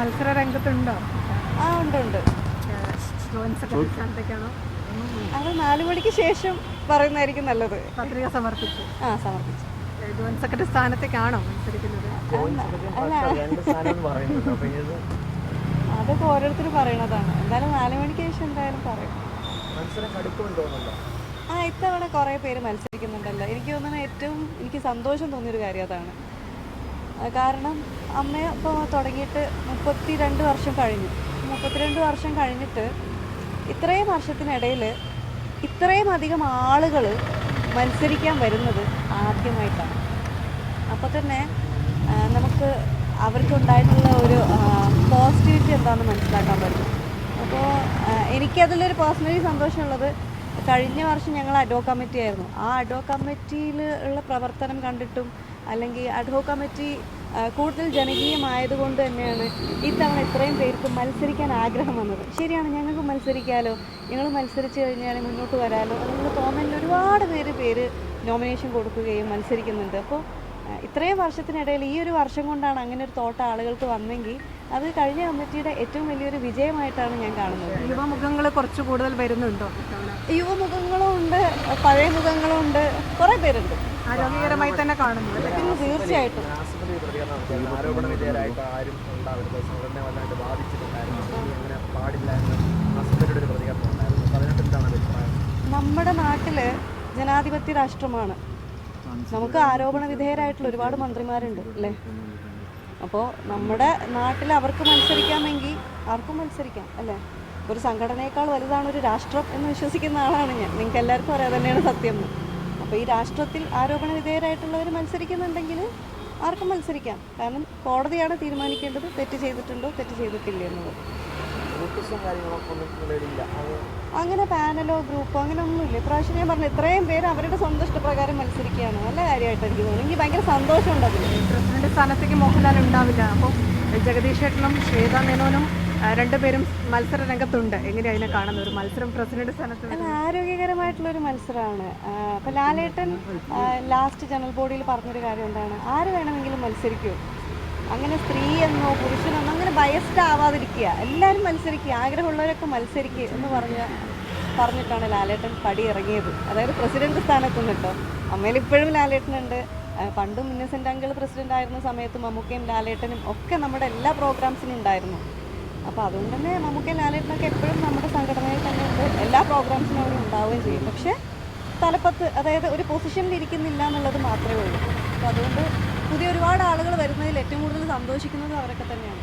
മത്സര രംഗത്തുണ്ടോ? ആ ഉണ്ട് ഉണ്ട്. അത് നാലു മണിക്ക് ശേഷം പറയുന്നതായിരിക്കും നല്ലത്. പത്രിക സമർപ്പിച്ചു. ആ സമർപ്പിച്ചു. ജോയിന്റ് സെക്രട്ടറി സ്ഥാനത്തേക്കാണോ മത്സരിക്കുന്നത്? രണ്ട് സ്ഥാനം പറയുന്നുണ്ട് അപ്പൊ ഇത് അതൊക്കെ ഓരോരുത്തർ പറയണതാണ്. എന്തായാലും നാലു മണിക്ക് ശേഷം എന്തായാലും പറയും. ആ ഇത്തവണ കുറേ പേര് മത്സരിക്കുന്നുണ്ടല്ലോ. എനിക്ക് തോന്നുന്നത് ഏറ്റവും എനിക്ക് സന്തോഷം തോന്നിയൊരു കാര്യം അതാണ്. കാരണം അമ്മ ഇപ്പോൾ തുടങ്ങിയിട്ട് മുപ്പത്തി രണ്ട് വർഷം കഴിഞ്ഞു. മുപ്പത്തിരണ്ട് വർഷം കഴിഞ്ഞിട്ട് ഇത്രയും വർഷത്തിനിടയിൽ ഇത്രയും അധികം ആളുകൾ മത്സരിക്കാൻ വരുന്നത് ആദ്യമായിട്ടാണ്. അപ്പോൾ തന്നെ നമുക്ക് അവർക്കുണ്ടായിട്ടുള്ള ഒരു പോസിറ്റിവിറ്റി എന്താണെന്ന് മനസ്സിലാക്കാൻ പറ്റും. അപ്പോൾ എനിക്കതിലൊരു പേഴ്സണലി സന്തോഷമുള്ളത് കഴിഞ്ഞ വർഷം ഞങ്ങൾ അഡോ കമ്മിറ്റി ആയിരുന്നു. ആ അഡോ കമ്മിറ്റിയിൽ ഉള്ള പ്രവർത്തനം കണ്ടിട്ടും അല്ലെങ്കിൽ അഡോ കമ്മിറ്റി കൂടുതൽ ജനകീയമായതുകൊണ്ട് തന്നെയാണ് ഇത്തവണ ഇത്രയും പേർക്ക് മത്സരിക്കാൻ ആഗ്രഹം വന്നത്. ശരിയാണ് ഞങ്ങൾക്ക് മത്സരിക്കാമല്ലോ ഞങ്ങൾ മത്സരിച്ച് കഴിഞ്ഞാൽ മുന്നോട്ട് വരാമല്ലോ എന്നുള്ള തോന്നലിൽ ഒരുപാട് പേര് പേര് നോമിനേഷൻ കൊടുക്കുകയും മത്സരിക്കുന്നുണ്ട്. അപ്പോൾ ഇത്രയും വർഷത്തിനിടയിൽ ഈ ഒരു വർഷം കൊണ്ടാണ് അങ്ങനെ ഒരു തോട്ട ആളുകൾക്ക് വന്നെങ്കിൽ അത് കഴിഞ്ഞ കമ്മിറ്റിയുടെ ഏറ്റവും വലിയൊരു വിജയമായിട്ടാണ് ഞാൻ കാണുന്നത്. യുവമുഖങ്ങൾ കുറച്ച് കൂടുതൽ വരുന്നുണ്ടോ? യുവമുഖങ്ങളും ഉണ്ട് പഴയ മുഖങ്ങളും ഉണ്ട് കുറേ പേരുണ്ട്. ആരോഗ്യകരമായി തന്നെ കാണുന്നു തീർച്ചയായിട്ടും. ആരോപണ വിധേയരായിട്ട് ആരും ഉണ്ടാവരുത്. സംഘടന വല്ലാണ്ട് ബാധിച്ചിട്ടുണ്ടായിരുന്നു ഇനി അങ്ങനെ പാടില്ല എന്ന് ആശുപത്രിയുടെ ഒരു പ്രതികരണം ഉണ്ടായിരുന്നു. അതിനകത്ത് എന്താണ് അഭിപ്രായം? നമ്മുടെ നാട്ടിൽ ജനാധിപത്യ രാഷ്ട്രമാണ്. നമുക്ക് ആരോപണ വിധേയരായിട്ടുള്ള ഒരുപാട് മന്ത്രിമാരുണ്ട്. അല്ലേ? അപ്പോൾ നമ്മുടെ നാട്ടിൽ അവർക്ക് മത്സരിക്കാമെങ്കിൽ ആർക്കും മത്സരിക്കാം. അല്ലേ? ഒരു സംഘടനയേക്കാൾ വലുതാണ് ഒരു രാഷ്ട്രം എന്ന് വിശ്വസിക്കുന്ന ആളാണ് ഞാൻ. നിങ്ങൾക്ക് എല്ലാവർക്കും അറിയാതെ തന്നെയാണ് സത്യം. അപ്പോൾ ഈ രാഷ്ട്രത്തിൽ ആരോപണ വിധേയരായിട്ടുള്ളവർ മത്സരിക്കുന്നുണ്ടെങ്കിൽ ആർക്കും മത്സരിക്കാം. കാരണം കോടതിയാണ് തീരുമാനിക്കേണ്ടത് തെറ്റ് ചെയ്തിട്ടുണ്ടോ തെറ്റ് ചെയ്തിട്ടില്ല ഒന്നും അങ്ങനെ പാനലോ ഗ്രൂപ്പോ അങ്ങനെ ഒന്നുമില്ല ഇപ്രാവശ്യം ഞാൻ പറഞ്ഞു ഇത്രയും പേര് അവരുടെ സ്വന്തം ഇഷ്ടപ്രകാരം മത്സരിക്കുകയാണ്. നല്ല കാര്യമായിട്ട് എനിക്ക് തോന്നുന്നു. എനിക്ക് ഭയങ്കര സന്തോഷമുണ്ട് അതിൽ പ്രസിഡന്റ് സ്ഥാനത്തേക്ക് മോഹൻലാൽ ഉണ്ടാവില്ല. അപ്പോൾ ജഗദീഷ് ചേട്ടനും ശ്വേത മേനോനും രണ്ടുപേരും മത്സര രംഗത്തുണ്ട്. എങ്ങനെയാണ് അതിനെ കാണുന്നത്? ഒരു മത്സരം പ്രസിഡന്റ് സ്ഥാനത്ത് അത് ആരോഗ്യകരമായിട്ടുള്ളൊരു മത്സരമാണ്. അപ്പോൾ ലാലേട്ടൻ ലാസ്റ്റ് ജനറൽ ബോഡിയിൽ പറഞ്ഞൊരു കാര്യം എന്താണ്? ആര് വേണമെങ്കിലും മത്സരിക്കൂ. അങ്ങനെ സ്ത്രീ എന്നോ പുരുഷനെന്നോ അങ്ങനെ ബയസ്ഡ് ആവാതിരിക്കുക. എല്ലാവരും മത്സരിക്കുക. ആഗ്രഹമുള്ളവരൊക്കെ മത്സരിക്കുക എന്ന് പറഞ്ഞ പറഞ്ഞിട്ടാണ് ലാലേട്ടൻ പടി ഇറങ്ങിയത്. അതായത് പ്രസിഡന്റ് സ്ഥാനത്ത് നിന്നിട്ടോ അമ്മയിൽ ഇപ്പോഴും ലാലേട്ടനുണ്ട്. പണ്ടും ഇന്നസെന്റ് അങ്കിൾ പ്രസിഡന്റ് ആയിരുന്ന സമയത്ത് മമ്മൂക്കയും ലാലേട്ടനും ഒക്കെ നമ്മുടെ എല്ലാ പ്രോഗ്രാംസിനും ഉണ്ടായിരുന്നു. അപ്പോൾ അതുകൊണ്ട് തന്നെ മമ്മൂക്കയും ലാലേട്ടനൊക്കെ എപ്പോഴും നമ്മുടെ സംഘടനയിൽ തന്നെ പ്രോഗ്രാംസിനും അവർ ഉണ്ടാവുകയും ചെയ്യും. പക്ഷേ തലപ്പത്ത് അതായത് ഒരു പൊസിഷനിൽ ഇരിക്കുന്നില്ല എന്നുള്ളത് മാത്രമേ ഉള്ളൂ. അപ്പോൾ അതുകൊണ്ട് പുതിയ ഒരുപാട് ആളുകൾ വരുന്നതിൽ ഏറ്റവും കൂടുതൽ സന്തോഷിക്കുന്നത് അവരൊക്കെ തന്നെയാണ്.